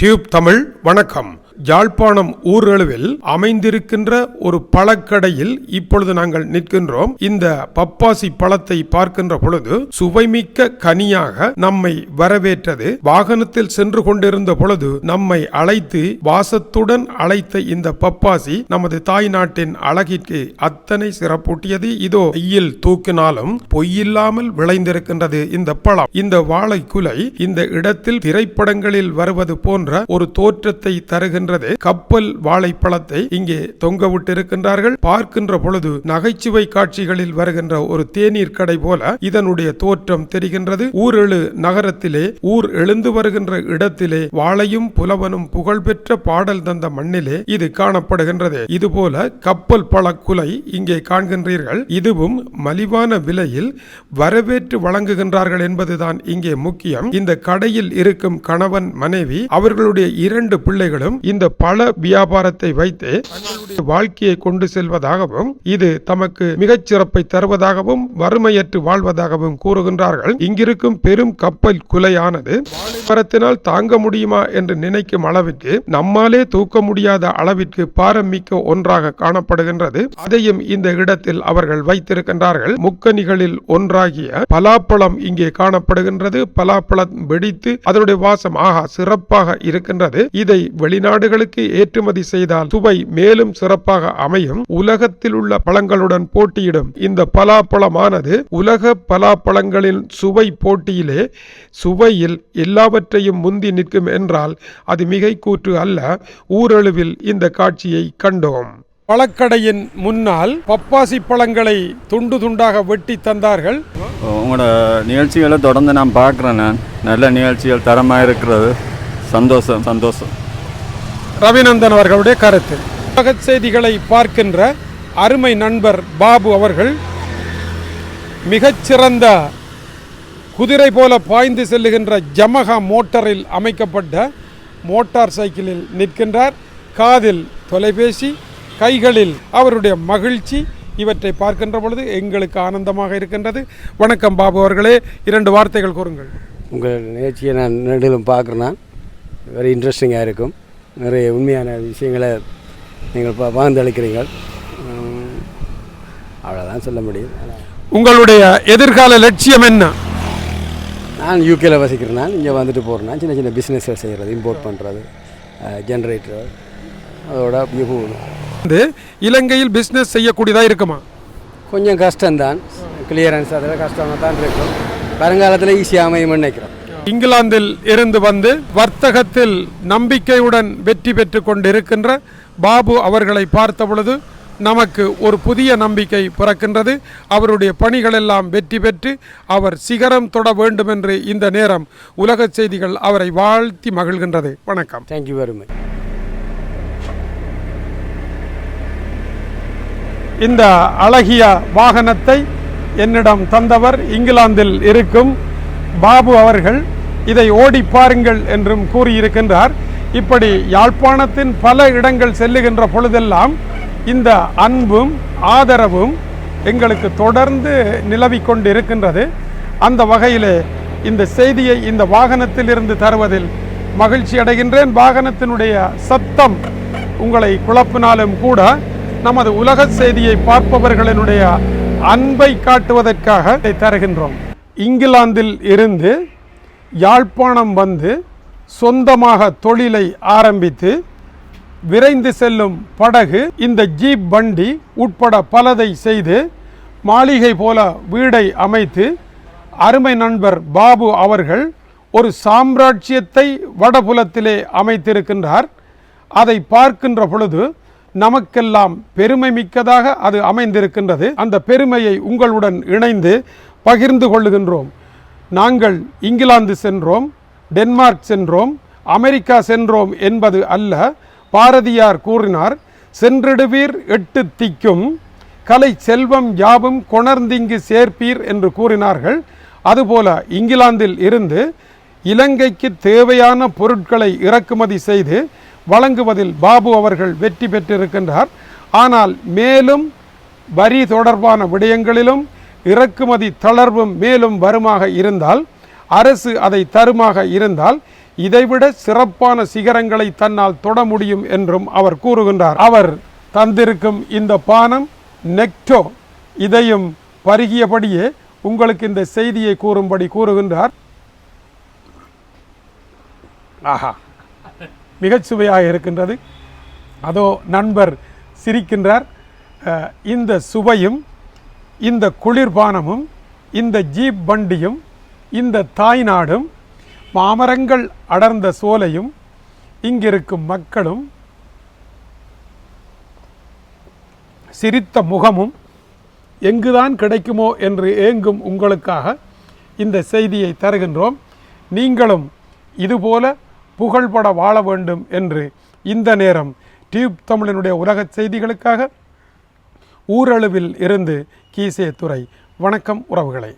Tube Tamil வணக்கம். யாழ்ப்பாணம் ஊரழுவில் அமைந்திருக்கின்ற ஒரு பழக்கடையில் இப்பொழுது நாங்கள் நிற்கின்றோம். இந்த பப்பாசி பழத்தை பார்க்கின்ற பொழுது சுவைமிக்க கனியாக நம்மை வரவேற்றது. வாகனத்தில் சென்று கொண்டிருந்த பொழுது நம்மை அழைத்து வாசத்துடன் அழைத்த இந்த பப்பாசி நமது தாய் நாட்டின் அழகிற்கு அத்தனை சிறப்பூட்டியது. இதோ கையில் தூக்கினாலும் பொய்யில்லாமல் விளைந்திருக்கின்றது இந்த பழம். இந்த வாழை குலை இந்த இடத்தில் திரைப்படங்களில் வருவது போன்ற ஒரு தோற்றத்தை தருகின்றது. கப்பல் வாழைப்பழத்தை இங்கே தொங்க விட்டிருக்கின்றார்கள் பார்க்கின்ற பொழுது நகைச்சுவை காட்சிகளில் வருகின்ற ஒரு தேநீர் கடை போல இதனுடைய தோற்றம் தெரிகின்றது. ஊரெழு நகரத்திலே ஊர் எழுந்து வருகின்ற இடத்திலே வாழையும் புலவனும் புகழ்பெற்ற பாடல் தந்த மண்ணிலே இது காணப்படுகின்றது. இதுபோல கப்பல் பழ குலை இங்கே காண்கின்றீர்கள். இதுவும் மலிவான விலையில் வரவேற்று வழங்குகின்றார்கள் என்பதுதான் இங்கே முக்கியம். இந்த கடையில் இருக்கும் கணவன் மனைவி அவர்களுடைய இரண்டு பிள்ளைகளும் இந்த பல வியாபாரத்தை வைத்து தங்களுடைய வாழ்க்கையை கொண்டு செல்வதாகவும் இது தமக்கு மிகச் சிறப்பை தருவதாகவும் வறுமையற்று வாழ்வதாகவும் கூறுகின்றார்கள். இங்கிருக்கும் பெரும் கப்பல் குலையானது மரத்தினால் தாங்க முடியுமா என்று நினைக்கும் அளவிற்கு நம்மாலே தூக்க முடியாத அளவிற்கு பாரம்பிக்க ஒன்றாக காணப்படுகின்றது. அதையும் இந்த இடத்தில் அவர்கள் வைத்திருக்கின்றார்கள். முக்கணிகளில் ஒன்றாகிய பலாப்பழம் இங்கே காணப்படுகின்றது. பலாப்பழம் வெடித்து அதனுடைய வாசம் ஆகா சிறப்பாக இருக்கின்றது. இதை வெளிநாடுகளுக்கு ஏற்றுமதி செய்தால் சுவை மேலும் சிறப்பாக அமையும். உலகத்தில் உள்ள பழங்களுடன் போட்டியிடும் இந்த பலாப்பழமானது உலக பலாப்பழங்களின் சுவை போட்டியிலே சுவையில் எல்லாவற்றையும் முந்தி நிற்கும் என்றால் அது மிகை கூற்று அல்ல. ஊரளவில் இந்த காட்சியை கண்டோம். பழக்கடையின் முன்னால் பப்பாசி பழங்களை துண்டு துண்டாக வெட்டி தந்தார்கள். உங்களோட நிகழ்ச்சிகளை தொடர்ந்து நான் பார்க்குறேன் நான். நல்ல நிகழ்ச்சிகள் தரமாக இருக்கிறது. சந்தோஷம் சந்தோஷம். ரவிநந்தன் அவர்களுடைய கருத்து. உலக செய்திகளை பார்க்கின்ற அருமை நண்பர் பாபு அவர்கள் மிகச்சிறந்த குதிரை போல பாய்ந்து செல்லுகின்ற ஜமகா மோட்டரில் அமைக்கப்பட்ட மோட்டார் சைக்கிளில் நிற்கின்றார். காதில் தொலைபேசி கைகளில் அவருடைய மகிழ்ச்சி இவற்றை பார்க்கின்ற பொழுது எங்களுக்கு ஆனந்தமாக இருக்கின்றது. வணக்கம் பாபு அவர்களே இரண்டு வார்த்தைகள் கூறுங்கள். உங்கள் நிகழ்ச்சியை நான் நெடுலும் பார்க்குறேன் வெரி இன்ட்ரெஸ்டிங்காக இருக்கும். நிறைய உண்மையான விஷயங்களை நீங்கள் ப பகிர்ந்தளிக்கிறீர்கள். உம், அவ்வளோதான் சொல்ல முடியும். உங்களுடைய எதிர்கால லட்சியம் என்ன? நான் யூகேல வசிக்கிறேன். நான் இங்கே வந்துட்டு போகிறேன் நான் சின்ன சின்ன பிஸ்னஸ்கள் செய்கிறது இம்போர்ட் பண்ணுறது ஜென்ரேட்டர் அதோட வந்து இலங்கையில் பிஸ்னஸ் செய்யக்கூடியதாக இருக்குமா? கொஞ்சம் கஷ்டம்தான். கிளியரன்ஸ் அதில் கஷ்டமாக தான் இருக்கும். வருங்காலத்தில் ஈஸியாக அமையும்னு நினைக்கிறோம். இங்கிலாந்தில் இருந்து வந்து வர்த்தகத்தில் நம்பிக்கையுடன் வெற்றி பெற்று கொண்டிருக்கின்ற பாபு அவர்களை பார்த்த பொழுது நமக்கு ஒரு புதிய நம்பிக்கை பிறக்கின்றது. அவருடைய பணிகளெல்லாம் வெற்றி பெற்று அவர் சிகரம் தொட வேண்டும் என்று இந்த நேரம் உலக செய்திகள் அவரை வாழ்த்தி மகிழ்கின்றது. வணக்கம். தேங்க்யூ வெரி மச் இந்த அழகிய வாகனத்தை என்னிடம் தந்தவர் இங்கிலாந்தில் இருக்கும் பாபு அவர்கள். இதை ஓடி பாருங்கள் என்றும் கூறியிருக்கின்றார். இப்படி யாழ்ப்பாணத்தின் பல இடங்கள் செல்லுகின்ற பொழுதெல்லாம் இந்த அன்பும் ஆதரவும் எங்களுக்கு தொடர்ந்து நிலவிக் கொண்டு இருக்கின்றது அந்த வகையிலே இந்த செய்தியை இந்த வாகனத்தில் இருந்து தருவதில் மகிழ்ச்சி அடைகின்றேன். வாகனத்தினுடைய சத்தம் உங்களை குழப்பினாலும் கூட நமது உலக செய்தியை பார்ப்பவர்களினுடைய அன்பை காட்டுவதற்காக இதை தருகின்றோம். இங்கிலாந்தில் இருந்து யாழ்ப்பாணம் வந்து சொந்தமாக தொழிலை ஆரம்பித்து விரைந்து செல்லும் படகு இந்த ஜீப் வண்டி உட்பட பலதை செய்து மாளிகை போல வீடை அமைத்து அருமை நண்பர் பாபு அவர்கள் ஒரு சாம்ராஜ்யத்தை வடபுலத்திலே அமைத்திருக்கின்றார். அதை பார்க்கின்ற பொழுது நமக்கெல்லாம் பெருமை மிக்கதாக அது அமைந்திருக்கின்றது. அந்த பெருமையை உங்களுடன் இணைந்து பகிர்ந்து கொள்ளுகின்றோம். நாங்கள் இங்கிலாந்து சென்றோம் டென்மார்க் சென்றோம் அமெரிக்கா சென்றோம் என்பது அல்ல பாரதியார் கூறினார் சென்றிடுவீர் எட்டு திக்கும் கலை செல்வம் யாவும் கொணர்ந்திங்கு சேர்ப்பீர் என்று கூறினார்கள். அதுபோல இங்கிலாந்தில் இருந்து இலங்கைக்கு தேவையான பொருட்களை இறக்குமதி செய்து வழங்குவதில் பாபு அவர்கள் வெற்றி பெற்றிருக்கின்றார். ஆனால் மேலும் வரி தொடர்பான விடயங்களிலும் இறக்குமதி தளர்வும் மேலும் வருமாக இருந்தால் அரசு அதை தருமாக இருந்தால் இதைவிட சிறப்பான சிகரங்களை தன்னால் தொட முடியும் என்றும் அவர் கூறுகின்றார். அவர் தந்திருக்கும் இந்த பானம் நெக்டோ. இதையும் பருகியபடியே உங்களுக்கு இந்த செய்தியை கூறும்படி கூறுகின்றார். ஆஹா. மிகச் சுவையாக இருக்கின்றது. அதோ நண்பர் சிரிக்கின்றார். இந்த சுவையும் இந்த குளிர்பானமும் இந்த ஜீப் வண்டியும் இந்த தாய்நாடும் மாமரங்கள் அடர்ந்த சோலையும் இங்கிருக்கும் மக்களும் சிரித்த முகமும் எங்குதான் கிடைக்குமோ என்று ஏங்கும் உங்களுக்காக இந்த செய்தியை தருகின்றோம். நீங்களும் இதுபோல புகழ்பட வாழ வேண்டும் என்று இந்த நேரம் டியூப் தமிழனுடைய உலகச் செய்திகளுக்காக ஊரளவில் இருந்து கீசே துறை வணக்கம் உறவுகளை.